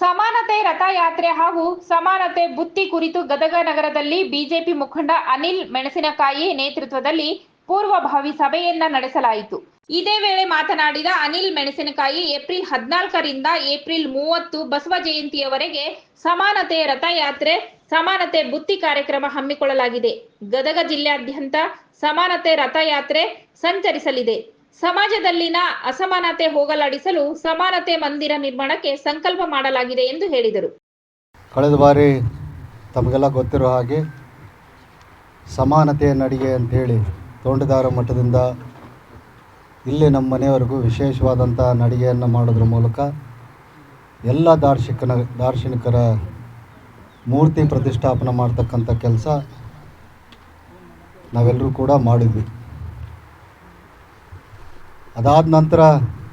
ಸಮಾನತೆ ರಥಯಾತ್ರೆ ಹಾಗೂ ಸಮಾನತೆ ಬುತ್ತಿ ಕುರಿತು ಗದಗ ನಗರದಲ್ಲಿ ಬಿಜೆಪಿ ಮುಖಂಡ ಅನಿಲ್ ಮೆಣಸಿನಕಾಯಿ ನೇತೃತ್ವದಲ್ಲಿ ಪೂರ್ವಭಾವಿ ಸಭೆಯನ್ನ ನಡೆಸಲಾಯಿತು. ಇದೇ ವೇಳೆ ಮಾತನಾಡಿದ ಅನಿಲ್ ಮೆಣಸಿನಕಾಯಿ, ಏಪ್ರಿಲ್ ಹದಿನಾಲ್ಕರಿಂದ ಏಪ್ರಿಲ್ ಮೂವತ್ತು ಬಸವ ಜಯಂತಿಯವರೆಗೆ ಸಮಾನತೆ ರಥಯಾತ್ರೆ, ಸಮಾನತೆ ಬುತ್ತಿ ಕಾರ್ಯಕ್ರಮ ಹಮ್ಮಿಕೊಳ್ಳಲಾಗಿದೆ. ಗದಗ ಜಿಲ್ಲೆಯಾದ್ಯಂತ ಸಮಾನತೆ ರಥಯಾತ್ರೆ ಸಂಚರಿಸಲಿದೆ. ಸಮಾಜದಲ್ಲಿನ ಅಸಮಾನತೆ ಹೋಗಲಾಡಿಸಲು ಸಮಾನತೆ ಮಂದಿರ ನಿರ್ಮಾಣಕ್ಕೆ ಸಂಕಲ್ಪ ಮಾಡಲಾಗಿದೆ ಎಂದು ಹೇಳಿದರು. ಕಳೆದ ಬಾರಿ ತಮಗೆಲ್ಲ ಗೊತ್ತಿರೋ ಹಾಗೆ ಸಮಾನತೆಯ ನಡಿಗೆ ಅಂಥೇಳಿ ತೋಂಟದಾರ ಮಠದಿಂದ ಇಲ್ಲಿ ನಮ್ಮ ಮನೆಯವರೆಗೂ ವಿಶೇಷವಾದಂಥ ನಡಿಗೆಯನ್ನು ಮಾಡೋದ್ರ ಮೂಲಕ ಎಲ್ಲ ದಾರ್ಶನಿಕನ ದಾರ್ಶನಿಕರ ಮೂರ್ತಿ ಪ್ರತಿಷ್ಠಾಪನೆ ಮಾಡ್ತಕ್ಕಂಥ ಕೆಲಸ ನಾವೆಲ್ಲರೂ ಕೂಡ ಮಾಡಿದ್ವಿ. ಅದಾದ ನಂತರ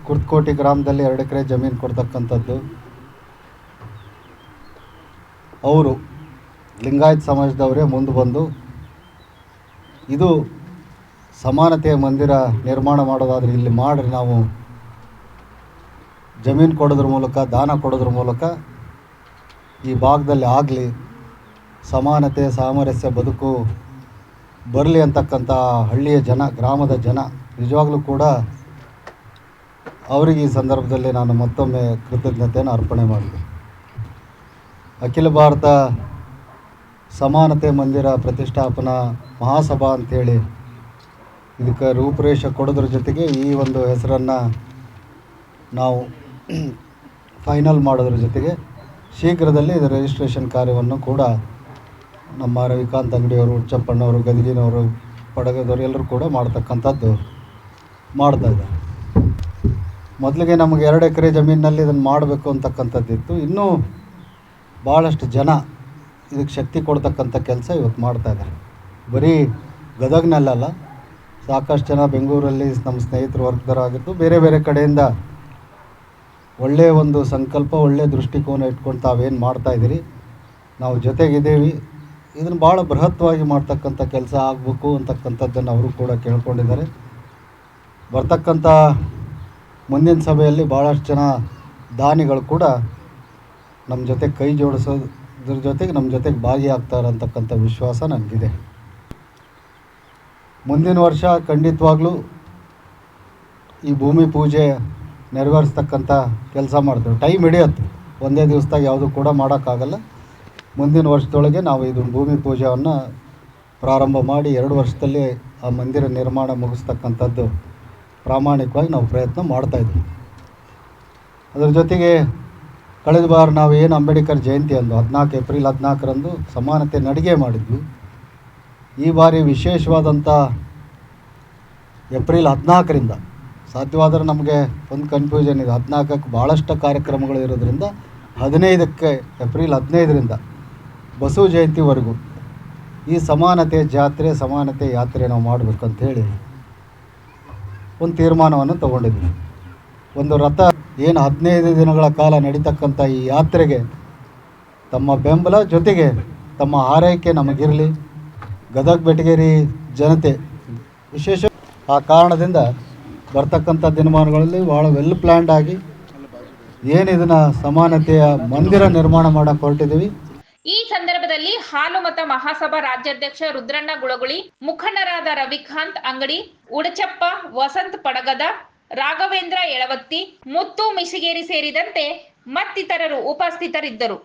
ಕುರ್ತಕೋಟಿ ಗ್ರಾಮದಲ್ಲಿ ಎರಡು ಎಕರೆ ಜಮೀನು ಕೊಡ್ತಕ್ಕಂಥದ್ದು. ಅವರು ಲಿಂಗಾಯತ್ ಸಮಾಜದವರೇ ಮುಂದೆ ಬಂದು ಇದು ಸಮಾನತೆಯ ಮಂದಿರ ನಿರ್ಮಾಣ ಮಾಡೋದಾದ್ರೆ ಇಲ್ಲಿ ಮಾಡಿರಿ ನಾವು ಜಮೀನು ಕೊಡೋದ್ರ ಮೂಲಕ, ದಾನ ಕೊಡೋದ್ರ ಮೂಲಕ ಈ ಭಾಗದಲ್ಲಿ ಆಗಲಿ, ಸಮಾನತೆ, ಸಾಮರಸ್ಯ, ಬದುಕು ಬರಲಿ ಅಂತಕ್ಕಂಥ ಹಳ್ಳಿಯ ಜನ, ಗ್ರಾಮದ ಜನ, ನಿಜವಾಗ್ಲೂ ಕೂಡ ಅವರಿಗೆ ಈ ಸಂದರ್ಭದಲ್ಲಿ ನಾನು ಮತ್ತೊಮ್ಮೆ ಕೃತಜ್ಞತೆಯನ್ನು ಅರ್ಪಣೆ ಮಾಡಿದೆ. ಅಖಿಲ ಭಾರತ ಸಮಾನತೆ ಮಂದಿರ ಪ್ರತಿಷ್ಠಾಪನಾ ಮಹಾಸಭಾ ಅಂಥೇಳಿ ಇದಕ್ಕೆ ರೂಪುರೇಷ ಕೊಡೋದ್ರ ಜೊತೆಗೆ ಈ ಒಂದು ಹೆಸರನ್ನು ನಾವು ಫೈನಲ್ ಮಾಡೋದ್ರ ಜೊತೆಗೆ ಶೀಘ್ರದಲ್ಲಿ ಇದರ ರಿಜಿಸ್ಟ್ರೇಷನ್ ಕಾರ್ಯವನ್ನು ಕೂಡ ನಮ್ಮ ರವಿಕಾಂತ್ ಅಂಗಡಿಯವರು, ಉಚ್ಚಪ್ಪಣ್ಣವರು, ಗದಗಿನವರು, ಪಡಗದವರು ಎಲ್ಲರೂ ಕೂಡ ಮಾಡ್ತಕ್ಕಂಥದ್ದು ಮಾಡ್ತಾ ಇದ್ದಾರೆ. ಮೊದಲಿಗೆ ನಮಗೆ ಎರಡು ಎಕರೆ ಜಮೀನಿನಲ್ಲಿ ಇದನ್ನು ಮಾಡಬೇಕು ಅಂತಕ್ಕಂಥದ್ದಿತ್ತು. ಇನ್ನೂ ಭಾಳಷ್ಟು ಜನ ಇದಕ್ಕೆ ಶಕ್ತಿ ಕೊಡ್ತಕ್ಕಂಥ ಕೆಲಸ ಇವತ್ತು ಮಾಡ್ತಾ ಇದ್ದಾರೆ. ಬರೀ ಗದಗ್ನಲ್ಲಲ್ಲ, ಸಾಕಷ್ಟು ಜನ ಬೆಂಗಳೂರಲ್ಲಿ ನಮ್ಮ ಸ್ನೇಹಿತರ ವರ್ಗದವರಾಗಿದ್ದು ಬೇರೆ ಬೇರೆ ಕಡೆಯಿಂದ ಒಳ್ಳೆಯ ಒಂದು ಸಂಕಲ್ಪ, ಒಳ್ಳೆಯ ದೃಷ್ಟಿಕೋನ ಇಟ್ಕೊಂಡು ತಾವೇನು ಮಾಡ್ತಾಯಿದ್ದೀರಿ ನಾವು ಜೊತೆಗಿದ್ದೀವಿ. ಇದನ್ನು ಭಾಳ ಬೃಹತ್ವಾಗಿ ಮಾಡ್ತಕ್ಕಂಥ ಕೆಲಸ ಆಗಬೇಕು ಅಂತಕ್ಕಂಥದ್ದನ್ನು ಅವರು ಕೂಡ ಕೇಳ್ಕೊಂಡಿದ್ದಾರೆ. ಬರ್ತಕ್ಕಂಥ ಮುಂದಿನ ಸಭೆಯಲ್ಲಿ ಭಾಳಷ್ಟು ಜನ ದಾನಿಗಳು ಕೂಡ ನಮ್ಮ ಜೊತೆ ಕೈ ಜೋಡಿಸೋದ್ರ ಜೊತೆಗೆ ನಮ್ಮ ಜೊತೆಗೆ ಭಾಗಿಯಾಗ್ತಾರೆ ಅಂತಕ್ಕಂಥ ವಿಶ್ವಾಸ ನನಗಿದೆ. ಮುಂದಿನ ವರ್ಷ ಖಂಡಿತವಾಗ್ಲೂ ಈ ಭೂಮಿ ಪೂಜೆ ನೆರವೇರಿಸ್ತಕ್ಕಂಥ ಕೆಲಸ ಮಾಡ್ತೇವೆ. ಟೈಮ್ ಹಿಡಿಯುತ್ತೆ. ಒಂದೇ ದಿವಸದಾಗ ಯಾವುದು ಕೂಡ ಮಾಡೋಕ್ಕಾಗಲ್ಲ. ಮುಂದಿನ ವರ್ಷದೊಳಗೆ ನಾವು ಇದು ಭೂಮಿ ಪೂಜೆಯನ್ನು ಪ್ರಾರಂಭ ಮಾಡಿ ಎರಡು ವರ್ಷದಲ್ಲಿ ಆ ಮಂದಿರ ನಿರ್ಮಾಣ ಮುಗಿಸ್ತಕ್ಕಂಥದ್ದು ಪ್ರಾಮಾಣಿಕವಾಗಿ ನಾವು ಪ್ರಯತ್ನ ಮಾಡ್ತಾಯಿದ್ವಿ ಅದರ ಜೊತೆಗೆ ಕಳೆದ ಬಾರ ನಾವು ಏನು ಅಂಬೇಡ್ಕರ್ ಜಯಂತಿ ಅಂದು ಹದಿನಾಲ್ಕು ಏಪ್ರಿಲ್ ಹದಿನಾಲ್ಕರಂದು ಸಮಾನತೆ ನಡಿಗೆ ಮಾಡಿದ್ವಿ. ಈ ಬಾರಿ ವಿಶೇಷವಾದಂಥ ಏಪ್ರಿಲ್ ಹದಿನಾಲ್ಕರಿಂದ ಸಾಧ್ಯವಾದರೆ ನಮಗೆ ಒಂದು ಕನ್ಫ್ಯೂಷನ್ ಇದೆ. ಹದಿನಾಲ್ಕಕ್ಕೆ ಭಾಳಷ್ಟು ಕಾರ್ಯಕ್ರಮಗಳು ಇರೋದ್ರಿಂದ ಹದಿನೈದಕ್ಕೆ ಏಪ್ರಿಲ್ ಹದಿನೈದರಿಂದ ಬಸವ ಜಯಂತಿವರೆಗೂ ಈ ಸಮಾನತೆ ಜಾತ್ರೆ, ಸಮಾನತೆ ಯಾತ್ರೆ ನಾವು ಮಾಡಬೇಕಂತ ಅಂಥೇಳಿ ಒಂದು ತೀರ್ಮಾನವನ್ನು ತಗೊಂಡಿದ್ವಿ. ಒಂದು ರಥ ಏನು ಹದಿನೈದು ದಿನಗಳ ಕಾಲ ನಡೀತಕ್ಕಂಥ ಈ ಯಾತ್ರೆಗೆ ತಮ್ಮ ಬೆಂಬಲ ಜೊತೆಗೆ ತಮ್ಮ ಆರೈಕೆ ನಮಗಿರಲಿ. ಗದಗ ಬೆಟಗೇರಿ ಜನತೆ ವಿಶೇಷ ಆ ಕಾರಣದಿಂದ ಬರ್ತಕ್ಕಂಥ ದಿನಮಾನಗಳಲ್ಲಿ ಭಾಳ ವೆಲ್ ಪ್ಲ್ಯಾಂಡ್ ಆಗಿ ಏನು ಸಮಾನತೆಯ ಮಂದಿರ ನಿರ್ಮಾಣ ಮಾಡೋಕ್ಕೆ ಹೊರಟಿದ್ದೀವಿ. ಈ ಸಂದರ್ಭದಲ್ಲಿ ಹಾಲುಮತ ಮಹಾಸಭಾ ರಾಜ್ಯಾಧ್ಯಕ್ಷ ರುದ್ರಣ್ಣ ಗುಳಗುಳಿ, ಮುಖಂಡರಾದ ರವಿಕಾಂತ್ ಅಂಗಡಿ, ಉಡಚಪ್ಪ, ವಸಂತ್ ಪಡಗದ, ರಾಘವೇಂದ್ರ ಎಳವತ್ತಿ, ಮುತ್ತು ಮಿಶಿಗೇರಿ ಸೇರಿದಂತೆ ಮತ್ತಿತರರು ಉಪಸ್ಥಿತರಿದ್ದರು.